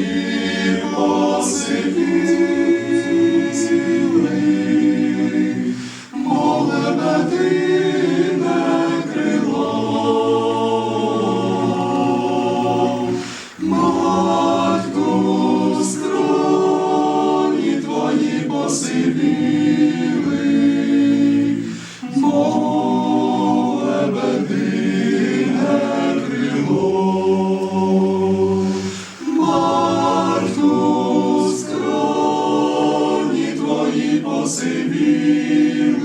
скроні твої посивіли,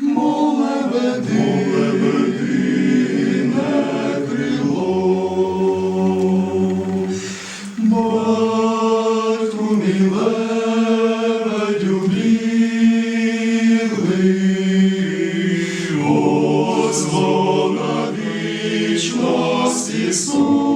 моле любили, ось вона вічності суть,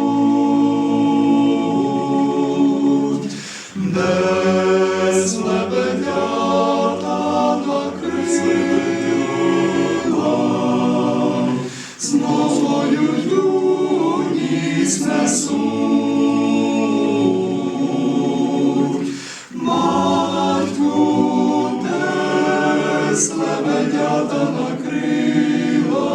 Телятам накрила,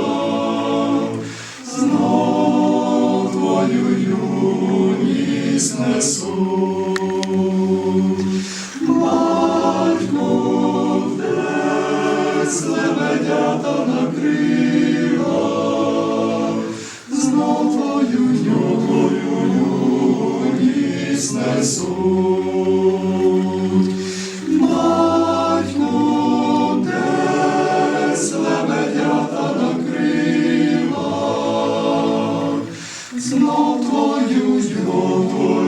знов твою юність несу. Батько, десь лебедята накрила, знов твою любов.